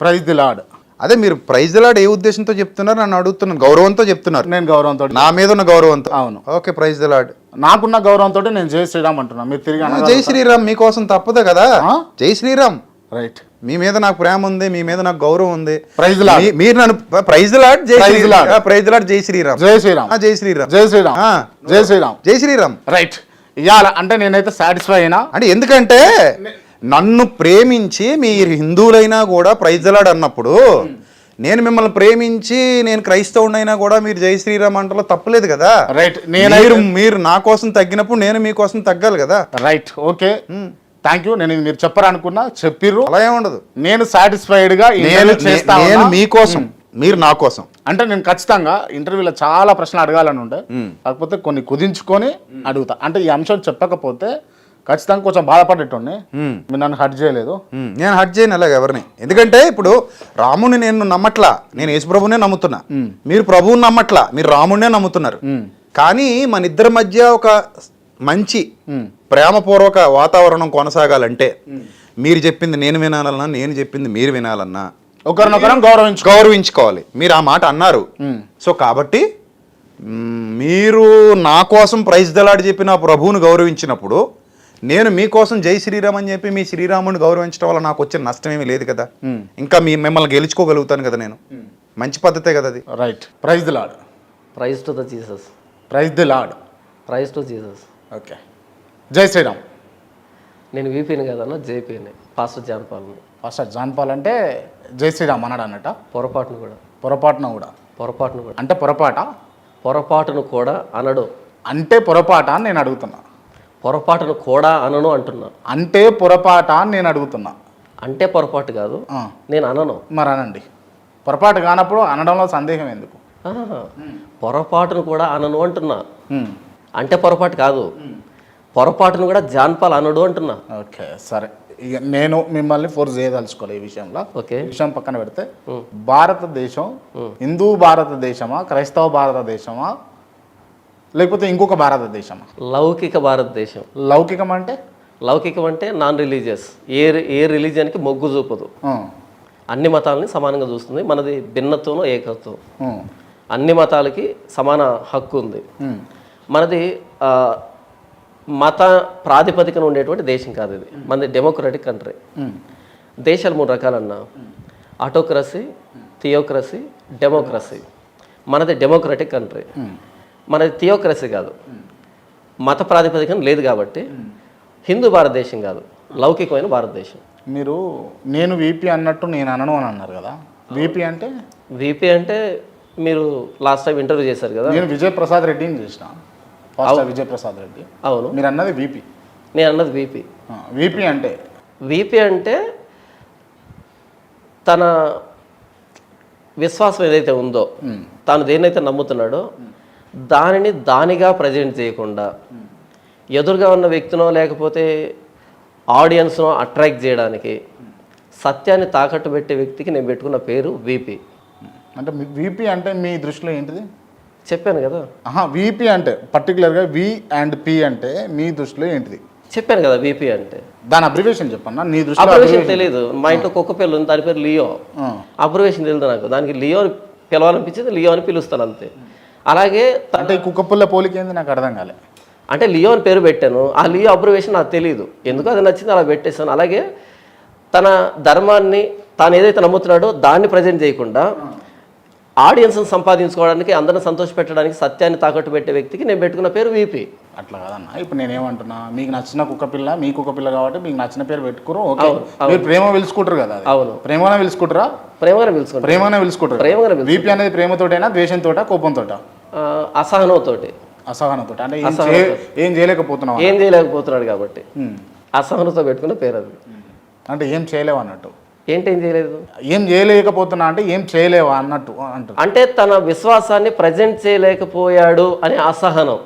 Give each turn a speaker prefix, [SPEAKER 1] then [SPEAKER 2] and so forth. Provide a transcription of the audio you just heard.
[SPEAKER 1] Praise the lord
[SPEAKER 2] అదే మీరు praise lord ఏ ఉద్దేశంతో చెప్తున్నారు? నన్ను అడుగుతున్నాను గౌరవంతో చెప్తున్నారు.
[SPEAKER 1] నేను గౌరవంతో
[SPEAKER 2] నా మీద ఉన్న గౌరవంతో.
[SPEAKER 1] అవును.
[SPEAKER 2] ఓకే ప్రైజ్ లాడ్
[SPEAKER 1] నాకున్న గౌరవంతో నేను జై శ్రీరామ్ అంటున్నా. మీరు తిరిగి
[SPEAKER 2] జై శ్రీరామ్ మీకోసం తప్పదు కదా? జై శ్రీరామ్.
[SPEAKER 1] రైట్
[SPEAKER 2] మీ మీద నాకు ప్రేమ ఉంది మీ మీద నాకు గౌరవం ఉంది.
[SPEAKER 1] ప్రైజ్ లాడ్
[SPEAKER 2] మీరు నన్ను ప్రైజ్ లాడ్ జై
[SPEAKER 1] ప్రైజ్
[SPEAKER 2] శ్రీ-
[SPEAKER 1] లాడ్.
[SPEAKER 2] ఆ, ప్రైజ్ లాడ్ జై శ్రీరామ్.
[SPEAKER 1] జై శ్రీరామ్.
[SPEAKER 2] జై శ్రీరామ్.
[SPEAKER 1] జై శ్రీరామ్. జై శ్రీరామ్.
[SPEAKER 2] జై శ్రీరామ్.
[SPEAKER 1] రైట్ ఇవాళ అంటే నేనైతే సాటిస్ఫై అయినా.
[SPEAKER 2] అంటే ఎందుకంటే నన్ను ప్రేమించి మీరు హిందువులైనా కూడా ప్రైజలాడ్ అన్నప్పుడు నేను మిమ్మల్ని ప్రేమించి నేను క్రైస్తవుడైనా కూడా మీరు జై శ్రీరామ్ అంటలో తప్పలేదు కదా.
[SPEAKER 1] రైట్
[SPEAKER 2] మీరు
[SPEAKER 1] నేను
[SPEAKER 2] మీరు నా కోసం తగ్గినప్పుడు నేను మీకోసం తగ్గాలి కదా.
[SPEAKER 1] రైట్ ఓకే థ్యాంక్ యూ నేను మీరు చెప్పరనుకున్నా చెప్పిర్రు.
[SPEAKER 2] అలా ఏముండదు
[SPEAKER 1] నేను సాటిస్ఫైడ్గా
[SPEAKER 2] నేను
[SPEAKER 1] నేను చేస్తా
[SPEAKER 2] నేను. మీకోసం మీరు నా కోసం.
[SPEAKER 1] అంటే నేను ఖచ్చితంగా ఇంటర్వ్యూలో చాలా ప్రశ్నలు అడగాలని ఉండే. కాకపోతే కొన్ని కుదించుకొని అడుగుతా. అంటే ఈ అంశం చెప్పకపోతే ఖచ్చితంగా కొంచెం బాధపడేటోడిని. మీరు నన్ను హర్ట్ చేయలేదు.
[SPEAKER 2] నేను హట్ చేయను అలాగ ఎవరిని. ఎందుకంటే ఇప్పుడు రాముని నేను నమ్మట్లా. నేను యేసుప్రభునే నమ్ముతున్నా. మీరు ప్రభువుని నమ్మట్లా. మీరు రాముడినే నమ్ముతున్నారు. కానీ మన ఇద్దరి మధ్య ఒక మంచి ప్రేమపూర్వక వాతావరణం కొనసాగాలంటే మీరు చెప్పింది నేను వినాలన్నా నేను చెప్పింది మీరు వినాలన్నా
[SPEAKER 1] ఒకరినొకరం గౌరవించు
[SPEAKER 2] గౌరవించుకోవాలి. మీరు ఆ మాట అన్నారు. సో కాబట్టి మీరు నా కోసం ప్రైజ్ దలాడి చెప్పి నా ప్రభువుని గౌరవించినప్పుడు నేను మీకోసం జై శ్రీరామ్ అని చెప్పి మీ శ్రీరాముని గౌరవించడం వల్ల నాకు వచ్చిన నష్టం ఏమీ లేదు కదా. ఇంకా మీ మిమ్మల్ని గెలుచుకోగలుగుతాను కదా నేను. మంచి పద్ధతే కదా అది.
[SPEAKER 1] Right praise the Lord
[SPEAKER 3] praise to the Jesus
[SPEAKER 1] praise the Lord
[SPEAKER 3] praise to Jesus
[SPEAKER 1] okay Jai Shriram
[SPEAKER 3] నేను వీపీని కదన్న జేపీని పాస్టర్ జాన్పాల్ని
[SPEAKER 1] ఫస్ట్ జాన్పాల్ అంటే జై శ్రీరామ్ అన్నాడు అన్నట.
[SPEAKER 3] పొరపాటును కూడా.
[SPEAKER 1] పొరపాటున కూడా.
[SPEAKER 3] పొరపాటును కూడా.
[SPEAKER 1] అంటే పొరపాట?
[SPEAKER 3] పొరపాటును కూడా అనడు.
[SPEAKER 1] అంటే పొరపాట అని నేను అడుగుతున్నా.
[SPEAKER 3] పొరపాటును కూడా అనను అంటున్నా
[SPEAKER 1] అంటే పొరపాట అని నేను అడుగుతున్నా.
[SPEAKER 3] అంటే పొరపాటు కాదు నేను అనను.
[SPEAKER 1] మరి అనండి. పొరపాటు కానప్పుడు అనడంలో సందేహం ఎందుకు.
[SPEAKER 3] పొరపాటును కూడా అనను అంటున్నా. అంటే పొరపాటు కాదు. పొరపాటును కూడా జాన్పాల్ అనడు అంటున్నా.
[SPEAKER 1] ఓకే సరే. ఇక నేను మిమ్మల్ని ఫోర్స్ చేయదలుచుకోలే ఈ విషయంలో.
[SPEAKER 3] ఓకే.
[SPEAKER 1] విషయం పక్కన పెడితే భారతదేశం హిందూ భారతదేశమా క్రైస్తవ భారతదేశమా లేకపోతే ఇంకొక భారతదేశమా?
[SPEAKER 3] లౌకిక భారతదేశం.
[SPEAKER 1] లౌకికం అంటే?
[SPEAKER 3] లౌకికం అంటే నాన్ రిలీజియస్ ఏ ఏ రిలీజియన్కి మొగ్గు చూపదు. అన్ని మతాలని సమానంగా చూస్తుంది. మనది భిన్నత్వం ఏకత్వం. అన్ని మతాలకి సమాన హక్కు ఉంది. మనది మత ప్రాతిపదికన ఉండేటువంటి దేశం కాదు ఇది. మనది డెమోక్రటిక్ కంట్రీ దేశాలు మూడు రకాలన్నా. ఆటోక్రసీ థియోక్రసీ డెమోక్రసీ మనది డెమోక్రటిక్ కంట్రీ మనది థియోక్రసీ కాదు. మత ప్రాతిపదికన లేదు కాబట్టి హిందూ భారతదేశం కాదు. లౌకికమైన భారతదేశం.
[SPEAKER 1] మీరు నేను వీపీ అన్నట్టు నేను అనను అని అన్నారు కదా. వీపీ అంటే?
[SPEAKER 3] వీపీ అంటే మీరు లాస్ట్ టైం ఇంటర్వ్యూ చేశారు కదా.
[SPEAKER 1] నేను విజయ్ ప్రసాద్ రెడ్డిని చేసిన. ఫాస్టర్ విజయ్ ప్రసాద్ రెడ్డి.
[SPEAKER 3] అవును.
[SPEAKER 1] మీరు అన్నది వీపీ
[SPEAKER 3] నేను అన్నది వీపీ
[SPEAKER 1] వీపీ అంటే?
[SPEAKER 3] వీపీ అంటే తన విశ్వాసం ఏదైతే ఉందో తాను దేన్నైతే నమ్ముతున్నాడో దానిని దానిగా ప్రజెంట్ చేయకుండా ఎదురుగా ఉన్న వ్యక్తినో లేకపోతే ఆడియన్స్నో అట్రాక్ట్ చేయడానికి సత్యాన్ని తాకట్టు పెట్టే వ్యక్తికి నేను పెట్టుకున్న పేరు వీపీ
[SPEAKER 1] అంటే వీపీ అంటే మీ దృష్టిలో ఏంటిది?
[SPEAKER 3] చెప్పాను కదా.
[SPEAKER 1] ఆహా వీపీ అంటే పర్టికులర్గా వి అండ్ పి అంటే మీ దృష్టిలో ఏంటిది?
[SPEAKER 3] చెప్పాను కదా వీపీ అంటే.
[SPEAKER 1] దాని అబ్రివేషన్ చెప్పన్నా నీ
[SPEAKER 3] అబ్రివేషన్ తెలియదు మా ఇంట్లో కుక్క పిల్ల ఉంది దాని పేరు లియో అబ్రివేషన్ తెలియదు నాకు. దానికి లియో పిలవాలనిపించింది లియో అని పిలుస్తాను అంతే. అలాగే
[SPEAKER 1] అంటే ఈ కుక్క పుల్ల పోలిక ఏంది నాకు అర్థం కాలే.
[SPEAKER 3] అంటే లియో అని పేరు పెట్టాను. ఆ లియో అబ్రివేషన్ నాకు తెలియదు ఎందుకు అది నచ్చింది అలా పెట్టేశాను. అలాగే తన ధర్మాన్ని తాను ఏదైతే నమ్ముతున్నాడో దాన్ని ప్రజెంట్ చేయకుండా ఆడియన్స్ని సంపాదించుకోవడానికి అందరిని సంతోషపెట్టడానికి సత్యాన్ని తాకట్టు పెట్టే వ్యక్తికి నేను పెట్టుకున్న పేరు వీపీ
[SPEAKER 1] అట్లా కాదన్న. ఇప్పుడు నేనేమంటున్నా మీకు నచ్చిన కుక్క పిల్ల మీ కుక్క పిల్ల కాబట్టి మీకు నచ్చిన పేరు పెట్టుకురు ఓకే. మీరు ప్రేమ పిలుచుకుంటారు కదా.
[SPEAKER 3] అవును.
[SPEAKER 1] ప్రేమగానే పిలుచుకుంటారా
[SPEAKER 3] ప్రేమగానే పిలుచుకుంటాను
[SPEAKER 1] ప్రేమగానే పిలుచుకుంటారు.
[SPEAKER 3] ప్రేమగానే
[SPEAKER 1] వీపీ అనేది ప్రేమతోటైనా ద్వేషంతోట కోపంతోట?
[SPEAKER 3] ఆ, అసహనంతోటి.
[SPEAKER 1] అసహనంతో అంటే ఏం చేయలేకపోతున్నావు
[SPEAKER 3] ఏం చేయలేకపోతున్నాడు కాబట్టి. అసహనంతో పెట్టుకున్న పేరు అది.
[SPEAKER 1] అంటే ఏం చేయలేవు అన్నట్టు.
[SPEAKER 3] ఏంటి ఏం చేయలేదు?
[SPEAKER 1] ఏం చేయలేకపోతున్నా అంటే ఏం చేయలేవా అన్నట్టు
[SPEAKER 3] అంటే తన విశ్వాసాన్ని ప్రజెంట్ చేయలేకపోయాడు అనే అసహనం.